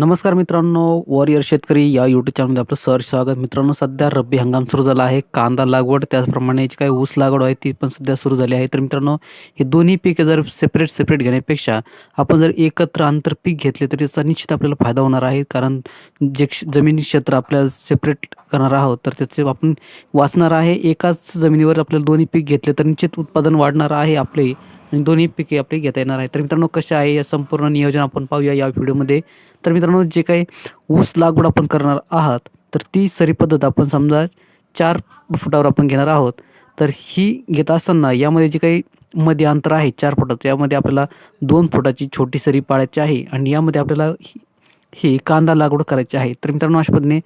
नमस्कार मित्रांनो वॉरियर शेतकरी या यूट्यूब चॅनलमध्ये आपलं सर स्वागत. मित्रांनो सध्या रब्बी हंगाम सुरू झाला आहे. कांदा लागवड त्याचप्रमाणे जी काही ऊस लागवड आहे ती पण सध्या सुरू झाली आहे. तर मित्रांनो हे दोन्ही पिके जर सेपरेट सेपरेट घेण्यापेक्षा आपण जर एकत्र आंतरपीक घेतले तर त्याचा निश्चित आपल्याला फायदा होणार आहे. कारण जे क्ष- जमिनी क्षेत्र आपल्याला सेपरेट करणार आहोत तर त्याचे आपण वाचणार आहे. एकाच जमिनीवर आपल्याला दोन्ही पीक घेतले तर निश्चित उत्पादन वाढणार आहे आपले. आणि दोन्ही पिके आपले घेता येणार आहे तर मित्रांनो कसे आहे या संपूर्ण नियोजन आपण पाहूया या व्हिडिओमध्ये. तर मित्रांनो जे काही ऊस लागवड आपण करणार आहात तर ती सरी पद्धत आपण समजा चार फुटावर आपण घेणार आहोत. तर ही घेत असताना यामध्ये जे काही मध्ये अंतर आहे चार फुटाचं यामध्ये आपल्याला दोन फुटाची छोटी सरी पाळायची आहे आणि यामध्ये आपल्याला ही- कांदा लागवड करायची आहे. तर मित्रांनो अशा पद्धतीने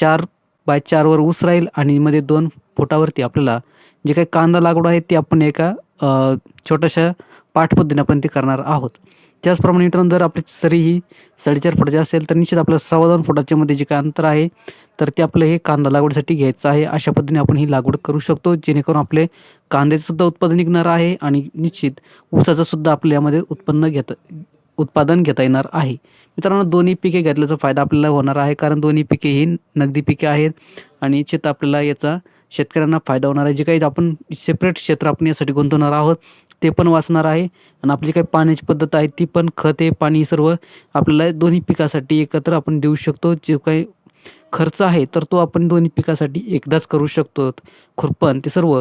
चार बाय चारवर ऊस राहील आणि मध्ये दोन फुटावरती आपल्याला जे काही कांदा लागवड आहे ते आपण एका छोट्याशा पाठ पद्धतीने आपण ते करणार आहोत. त्याचप्रमाणे मित्रांनो जर आपली सरी ही साडेचार फुटाची असेल तर निश्चित आपल्याला सव्वा दोन फुटाच्या मध्ये जे काय अंतर आहे तर ते आपलं हे कांदा लागवडीसाठी घ्यायचं आहे. अशा पद्धतीने आपण ही लागवड करू शकतो जेणेकरून आपले कांद्याचंसुद्धा उत्पादन निघणार आहे आणि निश्चित ऊसाचंसुद्धा आपल्या यामध्ये उत्पन्न घेता उत्पादन घेता येणार आहे. मित्रांनो दोन्ही पिके घेतल्याचा फायदा आपल्याला होणार आहे कारण दोन्ही पिके ही नगदी पिके आहेत आणि निश्चित आपल्याला याचा शेतकऱ्यांना फायदा होणार आहे. जे काही आपण सेपरेट क्षेत्र आपण यासाठी गुंतवणार आहोत ते पण वाचणार आहे. आणि आपली काही पाण्याची पद्धत आहे ती पण खते पाणी सर्व आपल्याला दोन्ही पिकासाठी एकत्र आपण देऊ शकतो. जे काही खर्च आहे तर तो आपण दोन्ही पिकासाठी एकदाच करू शकतो. खुरपण ते सर्व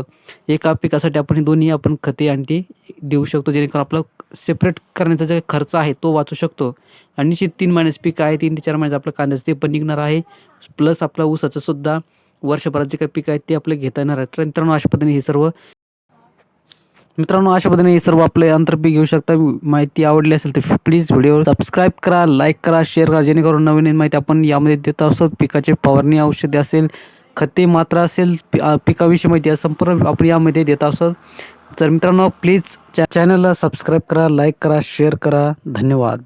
एका पिकासाठी आपण हे दोन्ही आपण खते आणि ते देऊ शकतो. जेणेकरून आपला सेपरेट करण्याचा जे खर्च आहे तो वाचू शकतो. आणि निश्चित तीन महिन्याचं पीक आहे तीन ते चार महिन्याचं आपलं कांद्याचं ते पण निघणार आहे. प्लस आपला ऊसाचं सुद्धा वर्षभरात जे काही पीक आहेत ते आपले घेता येणार आहे तर मित्रांनो अशा पद्धतीने हे सर्व मित्रांनो अशा पद्धतीने हे सर्व आपले आंतरपीक घेऊ शकता. माहिती आवडली असेल तर प्लीज व्हिडिओ सबस्क्राईब करा लाईक करा शेअर करा. जेणेकरून नवीन नवीन माहिती आपण यामध्ये देत असतो. पिकाचे फवारणी औषधे असेल खते मात्रा असेल पि- पिकाविषयी माहिती संपूर्ण आपण यामध्ये देत असतो. तर मित्रांनो प्लीज चॅनलला सबस्क्राईब करा लाईक करा शेअर करा. धन्यवाद.